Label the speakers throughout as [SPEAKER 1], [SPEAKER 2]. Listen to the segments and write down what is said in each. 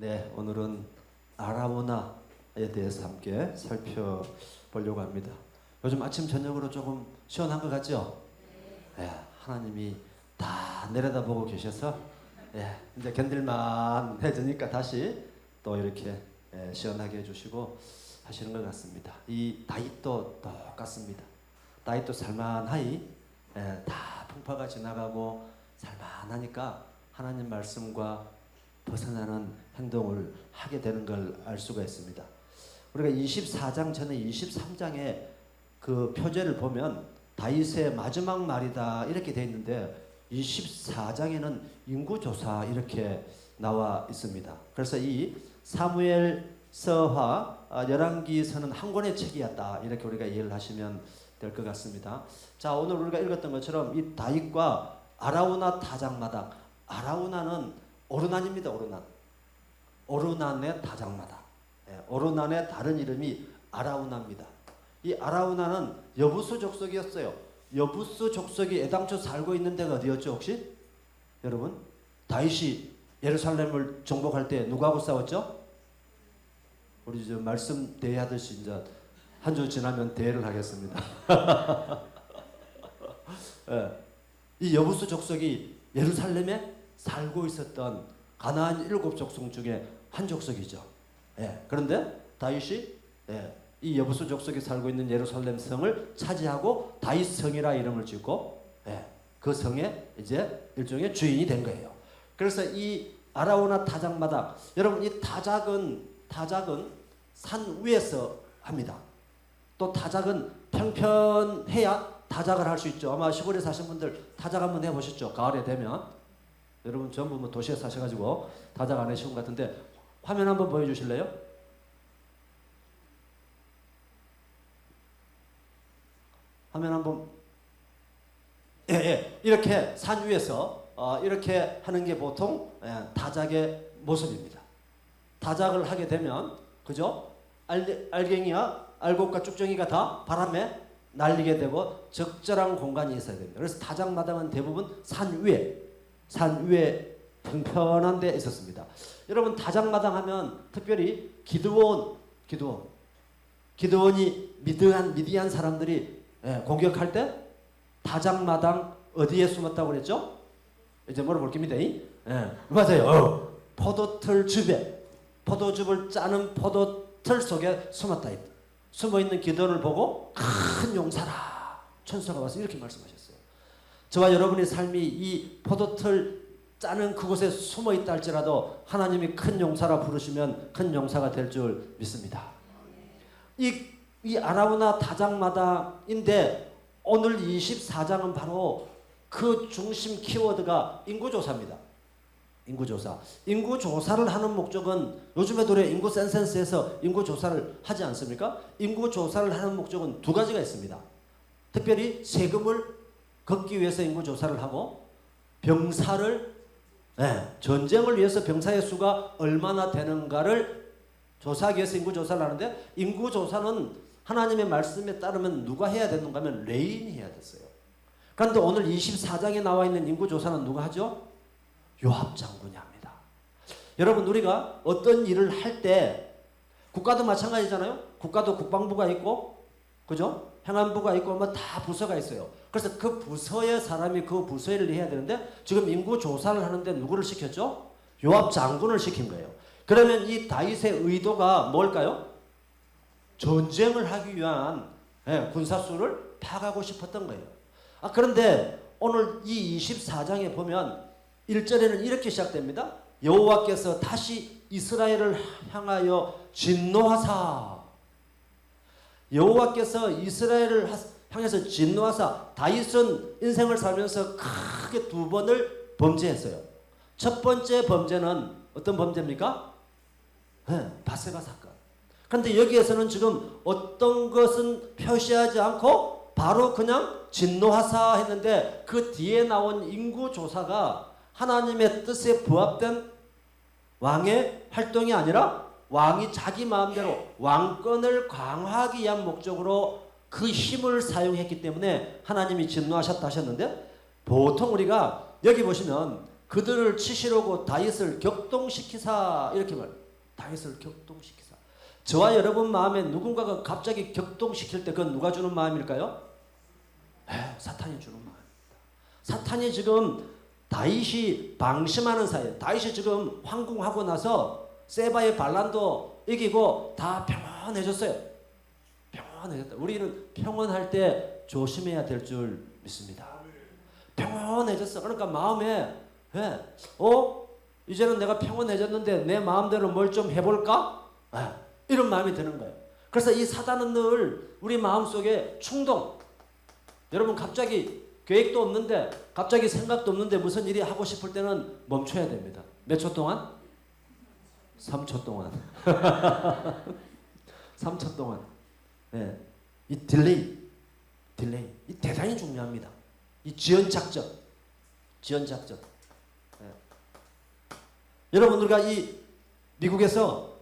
[SPEAKER 1] 네, 오늘은 아라모나에 대해서 함께 살펴보려고 합니다. 요즘 아침 저녁으로 조금 시원한 것 같죠? 네, 하나님이 다 내려다보고 계셔서 예, 이제 견딜만 해지니까 다시 또 이렇게 예, 시원하게 해주시고 하시는 것 같습니다. 이 다윗도 똑같습니다. 다윗도 살만하이 예, 다 풍파가 지나가고 살만하니까 하나님 말씀과 벗어나는 행동을 하게 되는 걸 알 수가 있습니다. 우리가 24장 전에 23장에 그 표제를 보면 다윗의 마지막 말이다 이렇게 돼 있는데 24장에는 인구조사 이렇게 나와 있습니다. 그래서 이 사무엘서와 아, 열왕기서는 한 권의 책이었다 이렇게 우리가 이해를 하시면 될 것 같습니다. 자 오늘 우리가 읽었던 것처럼 이 다윗과 아라우나 타작마당 아라우나는 오르난입니다. 오르난 오르난의 타작마당 예, 오르난의 다른 이름이 아라우나입니다. 이 아라우나는 여부수 족속이었어요. 여부수 족속이 애당초 살고 있는 데가 어디였죠 혹시? 여러분 다윗이 예루살렘을 정복할 때 누구하고 싸웠죠? 우리 저 말씀 대하듯이 이제 한 주 지나면 대회를 하겠습니다. 예, 이 여부수 족속이 예루살렘에 살고 있었던 가나안 일곱 족속 중에 한 족속이죠. 예, 그런데 다윗이 예, 이 여부수 족속이 살고 있는 예루살렘 성을 차지하고 다윗 성이라 이름을 짓고 예, 그 성에 이제 일종의 주인이 된 거예요. 그래서 이 아라오나 타작마다 여러분 이 타작은 타작은 산 위에서 합니다. 또 타작은 평편해야 타작을 할 수 있죠. 아마 시골에 사신 분들 타작 한번 해보셨죠. 가을에 되면 여러분 전부 뭐 도시에 사셔가지고 타작 안 해시는 것 같은데 화면 한번 보여주실래요? 화면 한번 예, 예. 이렇게 산 위에서 어, 이렇게 하는 게 보통 예, 타작의 모습입니다. 타작을 하게 되면 그죠? 알, 알갱이와 알곡과 쭉정이가 다 바람에 날리게 되고 적절한 공간이 있어야 됩니다. 그래서 타작마당은 대부분 산 위에 산 위에 평편한 데 있었습니다. 여러분 타작마당 하면 특별히 기드온 기드온 기드온이 미드한 미디안 사람들이 예, 공격할 때 타작마당 어디에 숨었다고 그랬죠? 이제 물어볼 겁니다. 이? 예, 맞아요. 어. 포도틀 즙에 포도즙을 짜는 포도틀 속에 숨었다. 숨어 있는 기도를 보고 큰 용사라 천사가 와서 이렇게 말씀하셨어요. 저와 여러분의 삶이 이 포도틀 짜는 그곳에 숨어 있다 할지라도 하나님이 큰 용사라 부르시면 큰 용사가 될 줄 믿습니다. 이, 이 아라우나 다장마다인데 오늘 24장은 바로 그 중심 키워드가 인구조사입니다. 인구조사. 인구조사를 하는 목적은 요즘에도 우리 인구 센센스에서 인구조사를 하지 않습니까? 인구조사를 하는 목적은 두 가지가 있습니다. 특별히 세금을 걷기 위해서 인구 조사를 하고 병사를 네, 전쟁을 위해서 병사의 수가 얼마나 되는가를 조사하기 위해서 인구 조사를 하는데 인구 조사는 하나님의 말씀에 따르면 누가 해야 되는가 하면 레인이 해야 됐어요. 그런데 오늘 24장에 나와 있는 인구 조사는 누가 하죠? 요압 장군이 합니다. 여러분 우리가 어떤 일을 할 때 국가도 마찬가지잖아요. 국가도 국방부가 있고 그죠? 행안부가 있고 뭐 다 부서가 있어요. 그래서 그 부서의 사람이 그 부서 일을 해야 되는데 지금 인구 조사를 하는데 누구를 시켰죠? 요압 장군을 시킨 거예요. 그러면 이 다윗의 의도가 뭘까요? 전쟁을 하기 위한 예, 군사수를 파가고 싶었던 거예요. 아 그런데 오늘 이 24장에 보면 1절에는 이렇게 시작됩니다. 여호와께서 다시 이스라엘을 향하여 진노하사 여호와께서 이스라엘을 향해서 진노하사 다윗은 인생을 살면서 크게 두 번을 범죄했어요. 첫 번째 범죄는 어떤 범죄입니까? 네, 바세바 사건. 그런데 여기에서는 지금 어떤 것은 표시하지 않고 바로 그냥 진노하사 했는데 그 뒤에 나온 인구 조사가 하나님의 뜻에 부합된 왕의 활동이 아니라 왕이 자기 마음대로 왕권을 강화하기 위한 목적으로 그 힘을 사용했기 때문에 하나님이 진노하셨다 하셨는데 보통 우리가 여기 보시면 그들을 치시려고 다윗을 격동시키사 이렇게 말. 다윗을 격동시키사. 저와 여러분 마음에 누군가가 갑자기 격동시킬 때 그건 누가 주는 마음일까요? 에, 사탄이 주는 마음입니다. 사탄이 지금 다윗이 방심하는 사이에 다윗이 지금 황궁하고 나서 세바의 반란도 이기고 다 평온해졌어요. 평온해졌다. 우리는 평온할 때 조심해야 될 줄 믿습니다. 평온해졌어. 그러니까 마음에 예, 어 이제는 내가 평온해졌는데 내 마음대로 뭘 좀 해볼까? 예, 이런 마음이 드는 거예요. 그래서 이 사단은 늘 우리 마음 속에 충동. 여러분 갑자기 계획도 없는데 갑자기 생각도 없는데 무슨 일이 하고 싶을 때는 멈춰야 됩니다. 몇 초 동안? 3초 동안. 3초 동안. 네. 이 딜레이. 딜레이. 이 대단히 중요합니다. 이 지연 작전. 지연 작전. 네. 여러분 우리가 이 미국에서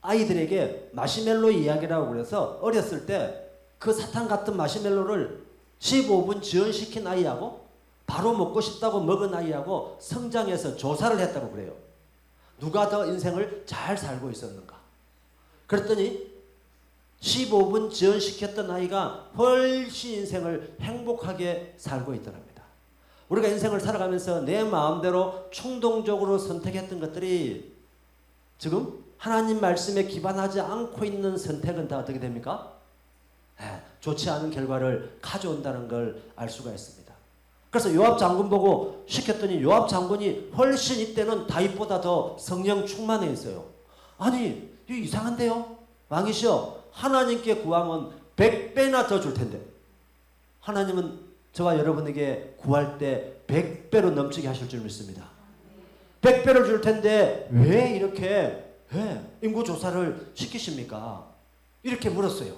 [SPEAKER 1] 아이들에게 마시멜로 이야기라고 그래서 어렸을 때 그 사탕 같은 마시멜로를 15분 지연시킨 아이하고 바로 먹고 싶다고 먹은 아이하고 성장해서 조사를 했다고 그래요. 누가 더 인생을 잘 살고 있었는가? 그랬더니 15분 지연시켰던 아이가 훨씬 인생을 행복하게 살고 있더랍니다. 우리가 인생을 살아가면서 내 마음대로 충동적으로 선택했던 것들이 지금 하나님 말씀에 기반하지 않고 있는 선택은 다 어떻게 됩니까? 예, 좋지 않은 결과를 가져온다는 걸 알 수가 있습니다. 그래서 요압 장군 보고 시켰더니 요압 장군이 훨씬 이때는 다윗보다 더 성령 충만해 있어요. 아니, 이거 이상한데요? 왕이시여, 하나님께 구하면 100배나 더 줄 텐데. 하나님은 저와 여러분에게 구할 때 100배로 넘치게 하실 줄 믿습니다. 100배를 줄 텐데 왜 이렇게 왜 인구 조사를 시키십니까? 이렇게 물었어요.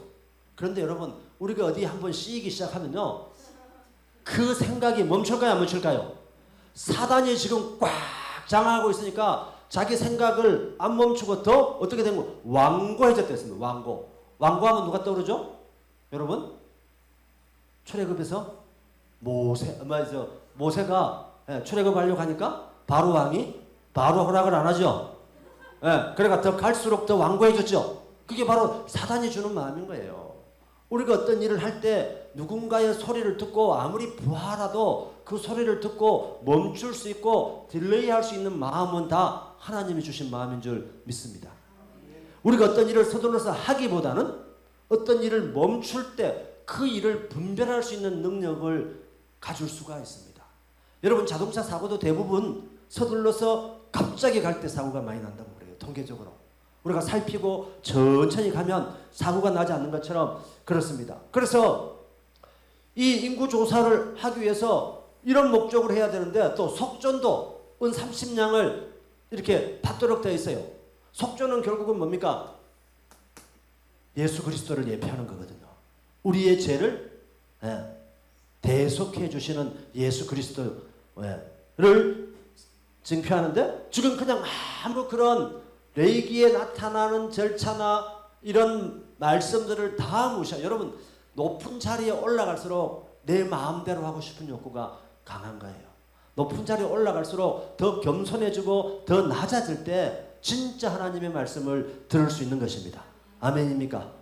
[SPEAKER 1] 그런데 여러분 우리가 어디 한번 씌이기 시작하면요 그 생각이 멈출까요 안 멈출까요? 사단이 지금 꽉 장악하고 있으니까 자기 생각을 안 멈추고 더 어떻게 된 거? 완고해졌댔습니다. 완고. 완고하면 누가 떠오르죠? 여러분 출애굽에서 모세 맞아 모세가 예, 출애굽 하려고 하니까 바로 왕이 바로 허락을 안 하죠. 예, 그러니까 더 갈수록 더 완고해졌죠. 그게 바로 사단이 주는 마음인 거예요. 우리가 어떤 일을 할 때 누군가의 소리를 듣고 아무리 부하라도 그 소리를 듣고 멈출 수 있고 딜레이 할 수 있는 마음은 다 하나님이 주신 마음인 줄 믿습니다. 우리가 어떤 일을 서둘러서 하기보다는 어떤 일을 멈출 때 그 일을 분별할 수 있는 능력을 가질 수가 있습니다. 여러분 자동차 사고도 대부분 서둘러서 갑자기 갈 때 사고가 많이 난다고 그래요. 통계적으로. 우리가 살피고 천천히 가면 사고가 나지 않는 것처럼 그렇습니다. 그래서 이 인구 조사를 하기 위해서 이런 목적으로 해야 되는데 또 속전도 은 30냥을 이렇게 받도록 되어 있어요. 속전은 결국은 뭡니까? 예수 그리스도를 예표하는 거거든요. 우리의 죄를 예, 대속해 주시는 예수 그리스도를 증표하는데 지금 그냥 아무 그런 레이기에 나타나는 절차나 이런 말씀들을 다 무시하. 여러분 높은 자리에 올라갈수록 내 마음대로 하고 싶은 욕구가 강한 거예요. 높은 자리에 올라갈수록 더 겸손해지고 더 낮아질 때 진짜 하나님의 말씀을 들을 수 있는 것입니다. 아멘입니까?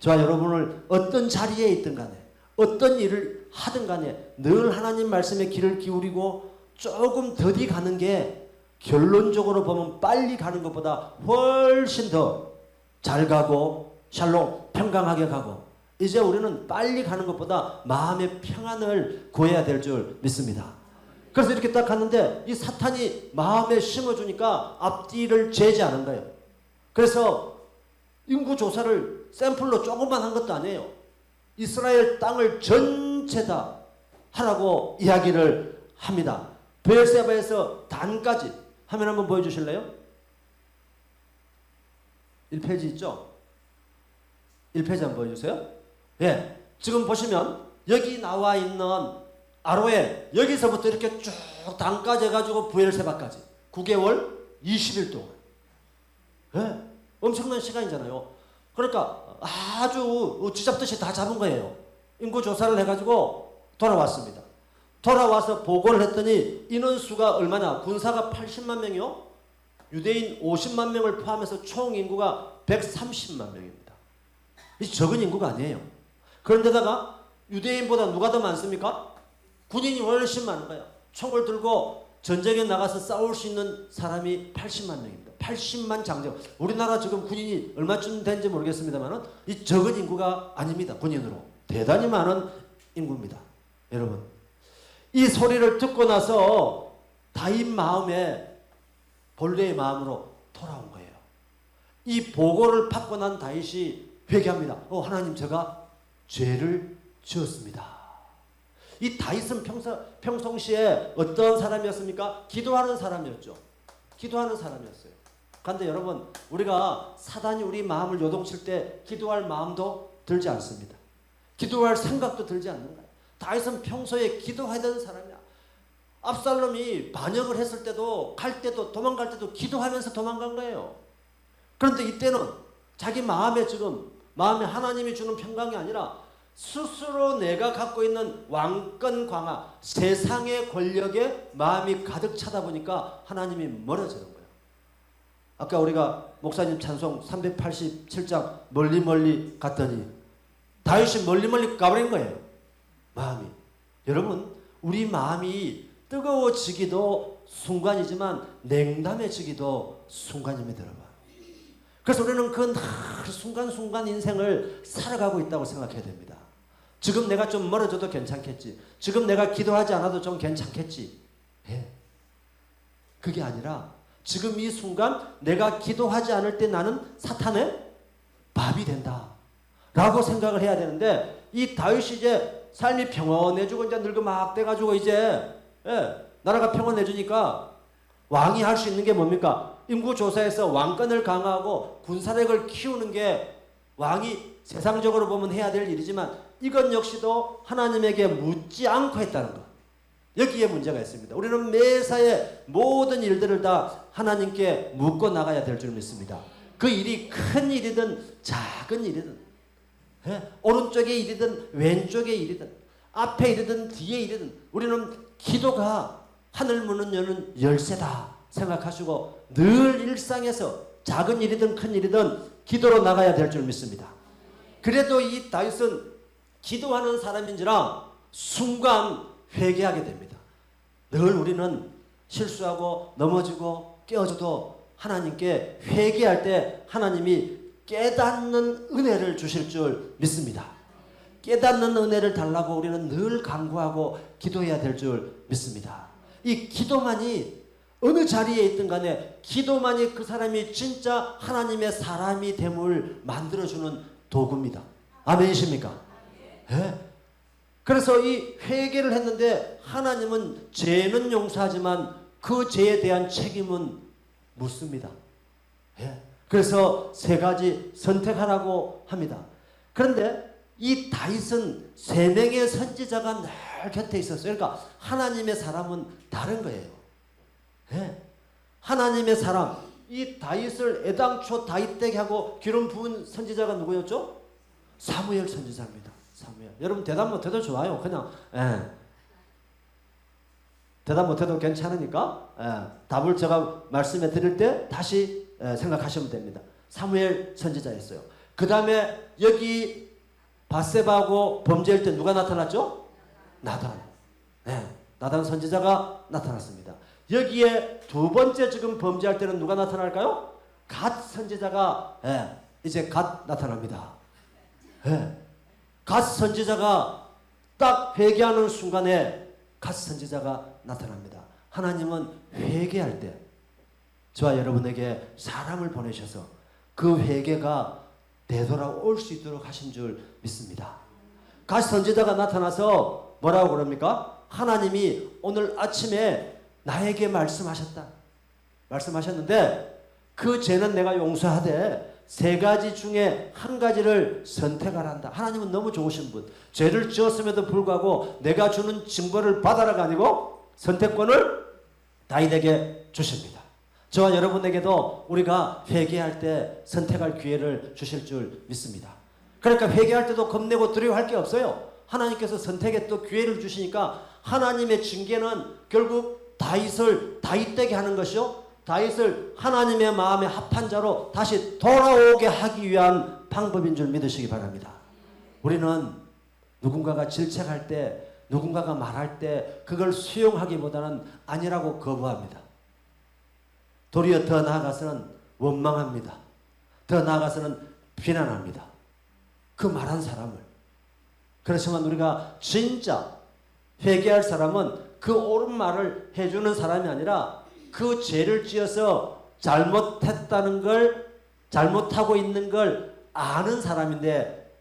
[SPEAKER 1] 저와 여러분을 어떤 자리에 있든 간에 어떤 일을 하든 간에 늘 하나님 말씀에 귀를 기울이고 조금 더디 가는 게 결론적으로 보면 빨리 가는 것보다 훨씬 더 잘 가고 샬롬 평강하게 가고 이제 우리는 빨리 가는 것보다 마음의 평안을 구해야 될 줄 믿습니다. 그래서 이렇게 딱 갔는데 이 사탄이 마음에 심어주니까 앞뒤를 재지 않은 거예요. 그래서 인구 조사를 샘플로 조금만 한 것도 아니에요. 이스라엘 땅을 전체 다 하라고 이야기를 합니다. 베르세바에서 단까지 화면 한번 보여주실래요? 1페이지 있죠? 1페이지 한번 보여주세요. 예. 지금 보시면 여기 나와 있는 아로엘 여기서부터 이렇게 쭉 단까지 해가지고 부엘세바까지 9개월 20일 동안 예. 엄청난 시간이잖아요. 그러니까 아주 쥐잡듯이 다 잡은 거예요. 인구 조사를 해가지고 돌아왔습니다. 돌아와서 보고를 했더니 인원수가 얼마냐? 군사가 80만 명이요. 유대인 50만 명을 포함해서 총 인구가 130만 명입니다. 이 적은 인구가 아니에요. 그런데다가 유대인보다 누가 더 많습니까? 군인이 훨씬 많은 거예요. 총을 들고 전쟁에 나가서 싸울 수 있는 사람이 80만 명입니다. 80만 장정. 우리나라 지금 군인이 얼마쯤 된지 모르겠습니다만은 이 적은 인구가 아닙니다. 군인으로 대단히 많은 인구입니다. 여러분 이 소리를 듣고 나서 다윗 마음에 본래의 마음으로 돌아온 거예요. 이 보고를 받고 난 다윗이 회개합니다. 어 하나님 제가 죄를 지었습니다. 이 다윗은 평소, 평상시에 어떤 사람이었습니까? 기도하는 사람이었죠. 기도하는 사람이었어요. 그런데 여러분, 우리가 사단이 우리 마음을 요동칠 때 기도할 마음도 들지 않습니다. 기도할 생각도 들지 않는 거예요. 다윗은 평소에 기도하던 사람이야. 압살롬이 반역을 했을 때도 갈 때도 도망갈 때도 기도하면서 도망간 거예요. 그런데 이때는 자기 마음에 지금 마음에 하나님이 주는 평강이 아니라 스스로 내가 갖고 있는 왕권 광화, 세상의 권력에 마음이 가득 차다 보니까 하나님이 멀어지는 거예요. 아까 우리가 목사님 찬송 387장 멀리 멀리 갔더니 다윗이 멀리 멀리 가버린 거예요. 마음이. 여러분, 우리 마음이 뜨거워지기도 순간이지만 냉담해지기도 순간입니다, 여러분. 그래서 우리는 그 순간순간 인생을 살아가고 있다고 생각해야 됩니다. 지금 내가 좀 멀어져도 괜찮겠지. 지금 내가 기도하지 않아도 좀 괜찮겠지. 예. 그게 아니라 지금 이 순간 내가 기도하지 않을 때 나는 사탄의 밥이 된다. 라고 생각을 해야 되는데 이 다윗이 이제 삶이 평온해지고 이제 늙어 막 돼가지고 이제 예, 나라가 평온해지니까 왕이 할 수 있는 게 뭡니까? 인구 조사에서 왕권을 강화하고 군사력을 키우는 게 왕이 세상적으로 보면 해야 될 일이지만 이것 역시도 하나님에게 묻지 않고 했다는 것. 여기에 문제가 있습니다. 우리는 매사에 모든 일들을 다 하나님께 묻고 나가야 될 줄 믿습니다. 그 일이 큰 일이든 작은 일이든 예? 오른쪽의 일이든 왼쪽의 일이든 앞에 일이든 뒤에 일이든 우리는 기도가 하늘 문을 여는 열쇠다 생각하시고 늘 일상에서 작은 일이든 큰 일이든 기도로 나가야 될 줄 믿습니다. 그래도 이 다윗은 기도하는 사람인지라 순간 회개하게 됩니다. 늘 우리는 실수하고 넘어지고 깨어져도 하나님께 회개할 때 하나님이 깨닫는 은혜를 주실 줄 믿습니다. 깨닫는 은혜를 달라고 우리는 늘 간구하고 기도해야 될 줄 믿습니다. 이 기도만이 어느 자리에 있든 간에 기도만이 그 사람이 진짜 하나님의 사람이 됨을 만들어주는 도구입니다. 아멘이십니까? 예? 그래서 이 회개를 했는데 하나님은 죄는 용서하지만 그 죄에 대한 책임은 묻습니다. 예? 그래서 세 가지 선택하라고 합니다. 그런데 이 다윗은 세 명의 선지자가 늘 곁에 있었어요. 그러니까 하나님의 사람은 다른 거예요. 예? 하나님의 사람, 이 다윗을 애당초 다윗 되게 하고 기름 부은 선지자가 누구였죠? 사무엘 선지자입니다. 사무엘. 여러분 대답 못해도 좋아요. 그냥 예. 대답 못해도 괜찮으니까 예. 답을 제가 말씀해 드릴 때 다시 예, 생각하시면 됩니다. 사무엘 선지자였어요. 그 다음에 여기 바세바하고 범죄할 때 누가 나타났죠? 나단. 네, 나단 선지자가 나타났습니다. 여기에 두 번째 지금 범죄할 때는 누가 나타날까요? 갓 선지자가 예, 이제 갓 나타납니다. 예, 갓 선지자가 딱 회개하는 순간에 갓 선지자가 나타납니다. 하나님은 회개할 때 저와 여러분에게 사람을 보내셔서 그 회개가 되돌아올 수 있도록 하신 줄 믿습니다. 갓 선지자가 나타나서 뭐라고 그럽니까? 하나님이 오늘 아침에 나에게 말씀하셨다. 말씀하셨는데 그 죄는 내가 용서하되 세 가지 중에 한 가지를 선택하란다. 하나님은 너무 좋으신 분. 죄를 지었음에도 불구하고 내가 주는 징벌을 받아라가 아니고 선택권을 다윗에게 주십니다. 저와 여러분에게도 우리가 회개할 때 선택할 기회를 주실 줄 믿습니다. 그러니까 회개할 때도 겁내고 두려워할 게 없어요. 하나님께서 선택의 또 기회를 주시니까 하나님의 징계는 결국 다윗을 다윗되게 하는 것이요. 다윗을 하나님의 마음에 합한 자로 다시 돌아오게 하기 위한 방법인 줄 믿으시기 바랍니다. 우리는 누군가가 질책할 때, 누군가가 말할 때 그걸 수용하기보다는 아니라고 거부합니다. 도리어 더 나아가서는 원망합니다. 더 나아가서는 비난합니다. 그 말한 사람을. 그렇지만 우리가 진짜 회개할 사람은 그 옳은 말을 해주는 사람이 아니라 그 죄를 지어서 잘못했다는 걸 잘못하고 있는 걸 아는 사람인데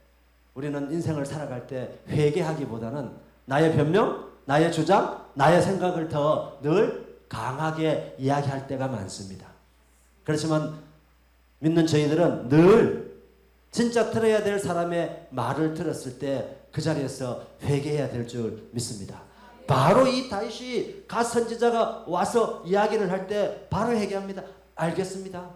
[SPEAKER 1] 우리는 인생을 살아갈 때 회개하기보다는 나의 변명, 나의 주장, 나의 생각을 더 늘 강하게 이야기할 때가 많습니다. 그렇지만 믿는 저희들은 늘 진짜 들어야 될 사람의 말을 들었을 때 그 자리에서 회개해야 될 줄 믿습니다. 바로 이 다윗이 가 선지자가 와서 이야기를 할 때 바로 회개합니다. 알겠습니다.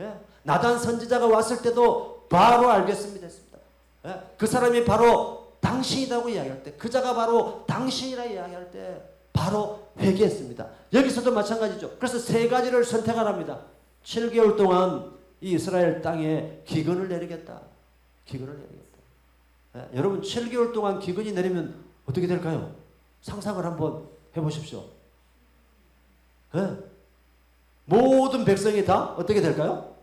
[SPEAKER 1] 예? 나단 선지자가 왔을 때도 바로 알겠습니다. 했습니다. 예? 그 사람이 바로 당신이라고 이야기할 때, 그자가 바로 당신이라 이야기할 때 바로 회개했습니다. 여기서도 마찬가지죠. 그래서 세 가지를 선택하랍니다. 7개월 동안 이 이스라엘 땅에 기근을 내리겠다. 기근을 내리겠다. 예, 여러분 7개월 동안 기근이 내리면 어떻게 될까요? 상상을 한번 해보십시오. 예? 모든 백성이 다 어떻게 될까요?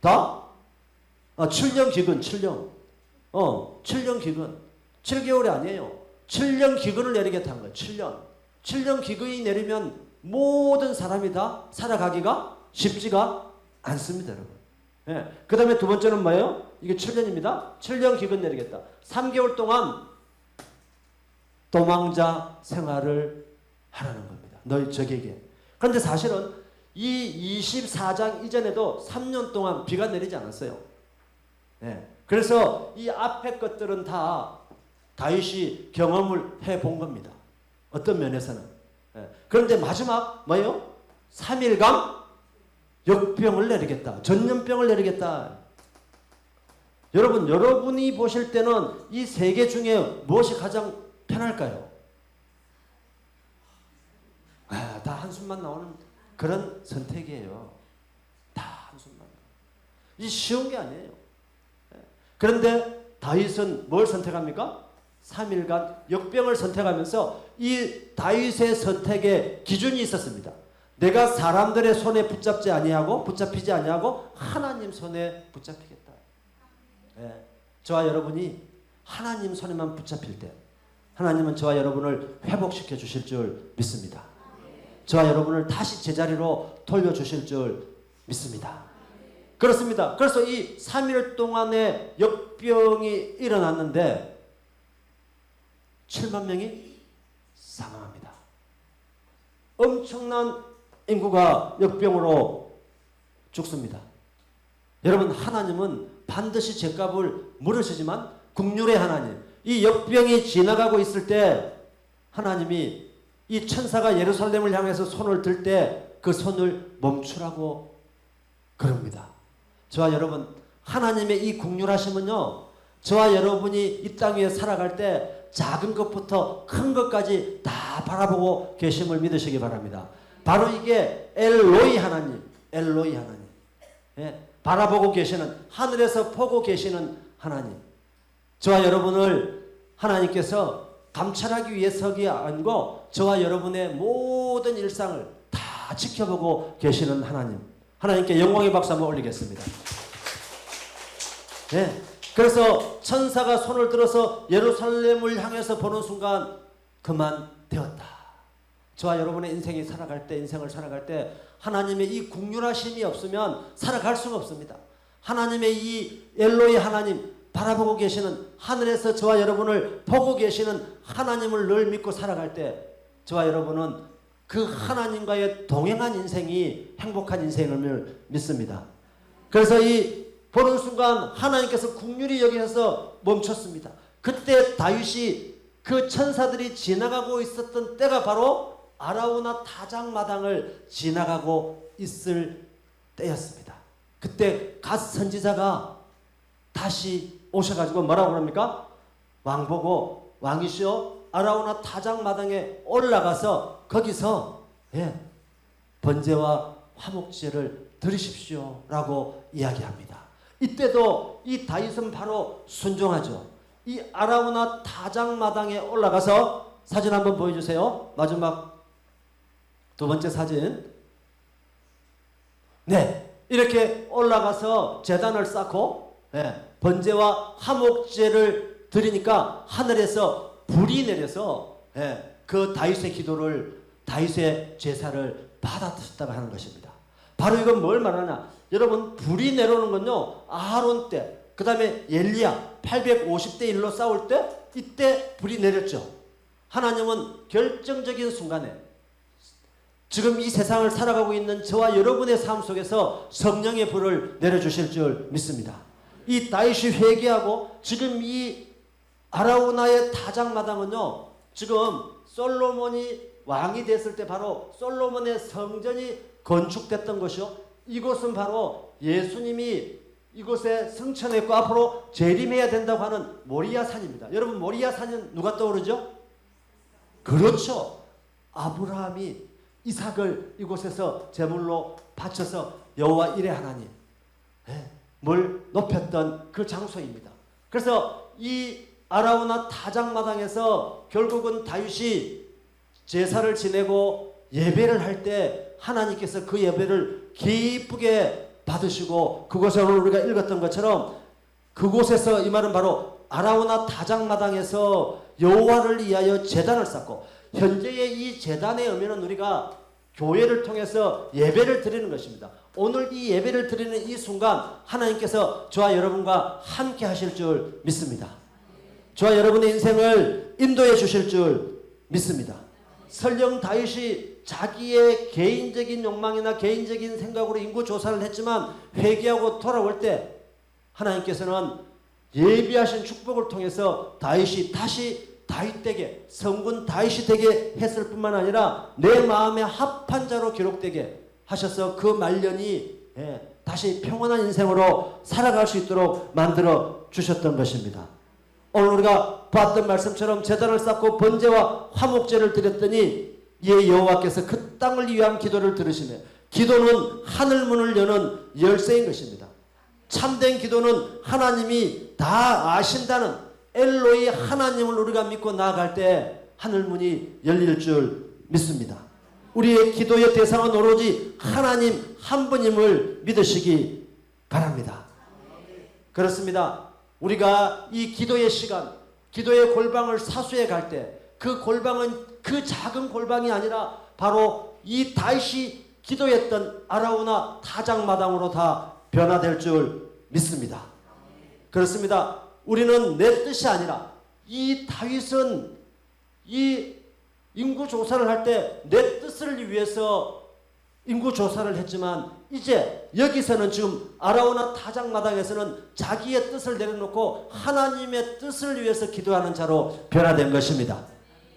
[SPEAKER 1] 다? 아, 7년 기근, 7년. 어, 7년 기근. 7개월이 아니에요. 7년 기근을 내리겠다는 거예요. 7년. 7년 기근이 내리면 모든 사람이 다 살아가기가 쉽지가 않습니다, 여러분. 예. 그 다음에 두 번째는 뭐예요? 이게 7년입니다. 7년 기근 내리겠다. 3개월 동안 도망자 생활을 하라는 겁니다. 너희 적에게. 그런데 사실은 이 24장 이전에도 3년 동안 비가 내리지 않았어요. 예. 그래서 이 앞에 것들은 다 다윗이 경험을 해 본 겁니다. 어떤 면에서는. 예. 그런데 마지막 뭐예요? 3일간 역병을 내리겠다. 전염병을 내리겠다. 여러분, 여러분이 보실 때는 이 세 개 중에 무엇이 가장 편할까요? 아, 다 한숨만 나오는 그런 선택이에요. 다 한숨만. 이 쉬운 게 아니에요. 예. 그런데 다윗은 뭘 선택합니까? 3일간 역병을 선택하면서 이 다윗의 선택에 기준이 있었습니다. 내가 사람들의 손에 붙잡지 아니하고 붙잡히지 아니하고 하나님 손에 붙잡히겠다. 예. 저와 여러분이 하나님 손에만 붙잡힐 때 하나님은 저와 여러분을 회복시켜 주실 줄 믿습니다. 저와 여러분을 다시 제자리로 돌려 주실 줄 믿습니다. 그렇습니다. 그래서 이 3일 동안의 역병이 일어났는데 7만 명이 사망합니다. 엄청난 인구가 역병으로 죽습니다. 여러분 하나님은 반드시 죄값을 물으시지만 국률의 하나님 이 역병이 지나가고 있을 때 하나님이 이 천사가 예루살렘을 향해서 손을 들 때 그 손을 멈추라고 그럽니다. 저와 여러분 하나님의 이 국률하심은요 저와 여러분이 이 땅 위에 살아갈 때 작은 것부터 큰 것까지 다 바라보고 계심을 믿으시기 바랍니다. 바로 이게 엘로이 하나님, 엘로이 하나님. 예, 바라보고 계시는 하늘에서 보고 계시는 하나님. 저와 여러분을 하나님께서 감찰하기 위해서기 아니고 저와 여러분의 모든 일상을 다 지켜보고 계시는 하나님. 하나님께 영광의 박수 한번 올리겠습니다. 예. 그래서 천사가 손을 들어서 예루살렘을 향해서 보는 순간 그만 되었다. 저와 여러분의 인생이 살아갈 때, 인생을 살아갈 때 하나님의 이 국률하심이 없으면 살아갈 수가 없습니다. 하나님의 이 엘로이 하나님 바라보고 계시는 하늘에서 저와 여러분을 보고 계시는 하나님을 늘 믿고 살아갈 때 저와 여러분은 그 하나님과의 동행한 인생이 행복한 인생을 믿습니다. 그래서 이 보는 순간 하나님께서 국률이 여기서 멈췄습니다. 그때 다윗이 그 천사들이 지나가고 있었던 때가 바로 아라우나 타작마당을 지나가고 있을 때였습니다. 그때 갓 선지자가 다시 오셔가지고 뭐라고 그럽니까? 왕 보고 왕이시여 아라우나 타작마당에 올라가서 거기서 예, 번제와 화목제를 드리십시오라고 이야기합니다. 이때도 이 다윗은 바로 순종하죠. 이 아라우나 타작마당에 올라가서 사진 한번 보여주세요. 마지막 두 번째 사진. 네, 이렇게 올라가서 재단을 쌓고 예, 번제와 화목제를 드리니까 하늘에서 불이 내려서 예, 그 다윗의 기도를 다윗의 제사를 받아들였다고 하는 것입니다. 바로 이건 뭘 말하냐? 여러분 불이 내려오는 건요 아론 때, 그 다음에 엘리야 850대 1로 싸울 때 이때 불이 내렸죠. 하나님은 결정적인 순간에 지금 이 세상을 살아가고 있는 저와 여러분의 삶 속에서 성령의 불을 내려주실 줄 믿습니다. 이 다윗이 회개하고 지금 이 아라우나의 타작마당은요, 지금 솔로몬이 왕이 됐을 때 바로 솔로몬의 성전이 건축됐던 것이요. 이곳은 바로 예수님이 이곳에 성천했고 앞으로 재림해야 된다고 하는 모리아 산입니다. 여러분 모리아 산은 누가 떠오르죠? 그렇죠. 아브라함이 이삭을 이곳에서 제물로 바쳐서 여호와 일의 하나님 예, 뭘 높였던 그 장소입니다. 그래서 이 아라우나 타작마당에서 결국은 다윗이 제사를 지내고 예배를 할 때 하나님께서 그 예배를 기쁘게 받으시고 그곳에 오늘 우리가 읽었던 것처럼 그곳에서 이 말은 바로 아라우나 타작마당에서 여호와를 위하여 제단을 쌓고 현재의 이 제단의 의미는 우리가 교회를 통해서 예배를 드리는 것입니다. 오늘 이 예배를 드리는 이 순간 하나님께서 저와 여러분과 함께 하실 줄 믿습니다. 저와 여러분의 인생을 인도해 주실 줄 믿습니다. 설령 다윗이 자기의 개인적인 욕망이나 개인적인 생각으로 인구 조사를 했지만 회개하고 돌아올 때 하나님께서는 예비하신 축복을 통해서 다윗이 다시 다윗 되게 성군 다윗이 되게 했을 뿐만 아니라 내 마음에 합한 자로 기록되게 하셔서 그 말년이 예, 다시 평온한 인생으로 살아갈 수 있도록 만들어 주셨던 것입니다. 오늘 우리가 봤던 말씀처럼 제단을 쌓고 번제와 화목제를 드렸더니 예 여호와께서 그 땅을 위한 기도를 들으시며 기도는 하늘 문을 여는 열쇠인 것입니다. 참된 기도는 하나님이 다 아신다는 엘로이 하나님을 우리가 믿고 나아갈 때 하늘 문이 열릴 줄 믿습니다. 우리의 기도의 대상은 오로지 하나님 한 분임을 믿으시기 바랍니다. 그렇습니다. 우리가 이 기도의 시간, 기도의 골방을 사수해 갈 때 그 골방은 그 작은 골방이 아니라 바로 이 다윗이 기도했던 아라우나 타작마당으로 다 변화될 줄 믿습니다. 그렇습니다. 우리는 내 뜻이 아니라 이 다윗은 이 인구 조사를 할 때 내 뜻을 위해서 인구 조사를 했지만 이제 여기서는 지금 아라우나 타작마당에서는 자기의 뜻을 내려놓고 하나님의 뜻을 위해서 기도하는 자로 변화된 것입니다.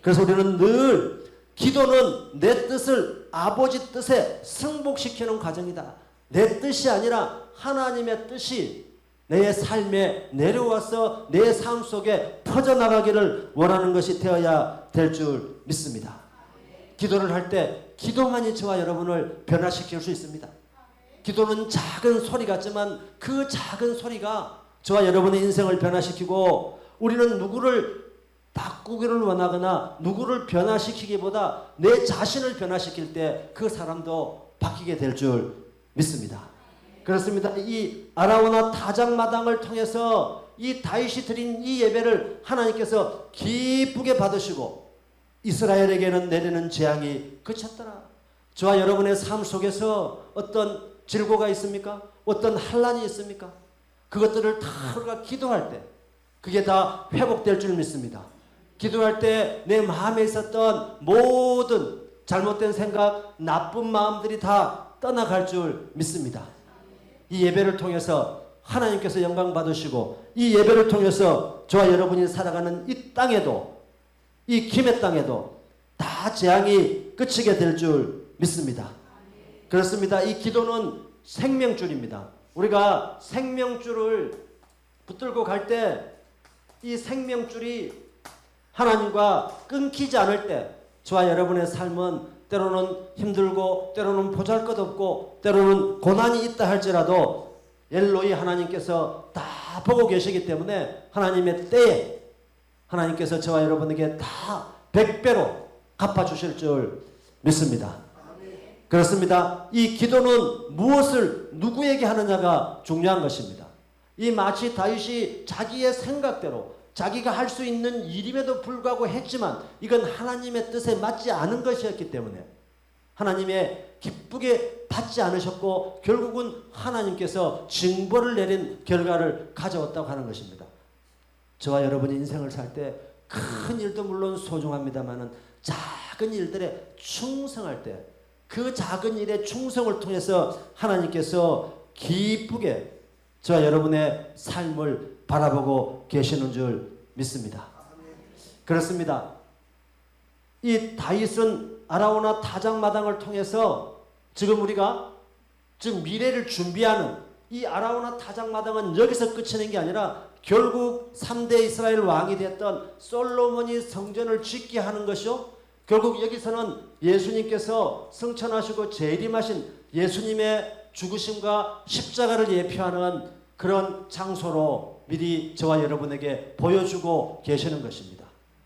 [SPEAKER 1] 그래서 우리는 늘 기도는 내 뜻을 아버지 뜻에 승복시키는 과정이다. 내 뜻이 아니라 하나님의 뜻이 내 삶에 내려와서 내 삶 속에 퍼져나가기를 원하는 것이 되어야 될 줄 믿습니다. 기도를 할때 기도만이 저와 여러분을 변화시킬 수 있습니다. 기도는 작은 소리 같지만 그 작은 소리가 저와 여러분의 인생을 변화시키고 우리는 누구를 바꾸기를 원하거나 누구를 변화시키기보다 내 자신을 변화시킬 때 그 사람도 바뀌게 될 줄 믿습니다. 그렇습니다. 이 아라우나 타작마당을 통해서 이 다윗이 드린 이 예배를 하나님께서 기쁘게 받으시고 이스라엘에게는 내리는 재앙이 그쳤더라. 저와 여러분의 삶 속에서 어떤 질고가 있습니까? 어떤 환란이 있습니까? 그것들을 다 우리가 기도할 때 그게 다 회복될 줄 믿습니다. 기도할 때 내 마음에 있었던 모든 잘못된 생각, 나쁜 마음들이 다 떠나갈 줄 믿습니다. 이 예배를 통해서 하나님께서 영광 받으시고 이 예배를 통해서 저와 여러분이 살아가는 이 땅에도 이 김해 땅에도 다 재앙이 끝이게 될 줄 믿습니다. 그렇습니다. 이 기도는 생명줄입니다. 우리가 생명줄을 붙들고 갈 때 이 생명줄이 하나님과 끊기지 않을 때 저와 여러분의 삶은 때로는 힘들고 때로는 보잘것없고 때로는 고난이 있다 할지라도 엘로이 하나님께서 다 보고 계시기 때문에 하나님의 때에 하나님께서 저와 여러분에게 다 백배로 갚아주실 줄 믿습니다. 그렇습니다. 이 기도는 무엇을 누구에게 하느냐가 중요한 것입니다. 이 마치 다윗이 자기의 생각대로 자기가 할 수 있는 일임에도 불구하고 했지만 이건 하나님의 뜻에 맞지 않은 것이었기 때문에 하나님의 기쁘게 받지 않으셨고 결국은 하나님께서 징벌을 내린 결과를 가져왔다고 하는 것입니다. 저와 여러분이 인생을 살 때 큰 일도 물론 소중합니다만은 작은 일들에 충성할 때 그 작은 일의 충성을 통해서 하나님께서 기쁘게 저와 여러분의 삶을 바라보고 계시는 줄 믿습니다. 그렇습니다. 이 다윗은 아라오나 타작마당을 통해서 지금 우리가 지금 미래를 준비하는 이 아라오나 타작마당은 여기서 끝이는 게 아니라 결국 3대 이스라엘 왕이 됐던 솔로몬이 성전을 짓게 하는 것이요. 결국 여기서는 예수님께서 승천하시고 재림하신 예수님의 죽으심과 십자가를 예표하는 그런 장소로 미리 저와 여러분에게 보여주고 계시는 것입니다.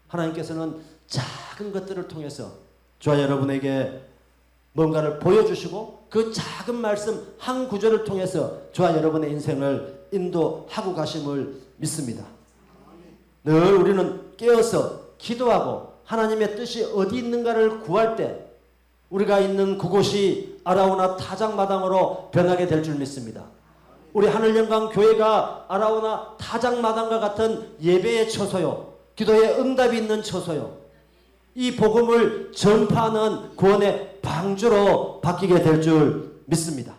[SPEAKER 1] 하나님께서는 작은 것들을 통해서 저와 여러분에게 뭔가를 보여주시고 그 작은 말씀 한 구절을 통해서 저와 여러분의 인생을 인도하고 가심을 믿습니다. 늘 우리는 깨어서 기도하고 하나님의 뜻이 어디 있는가를 구할 때 우리가 있는 그곳이 아라우나 타작마당으로 변하게 될 줄 믿습니다. 우리 하늘영광 교회가 아라우나 타작마당과 같은 예배의 처소요. 기도의 응답이 있는 처소요. 이 복음을 전파하는 구원의 방주로 바뀌게 될 줄 믿습니다.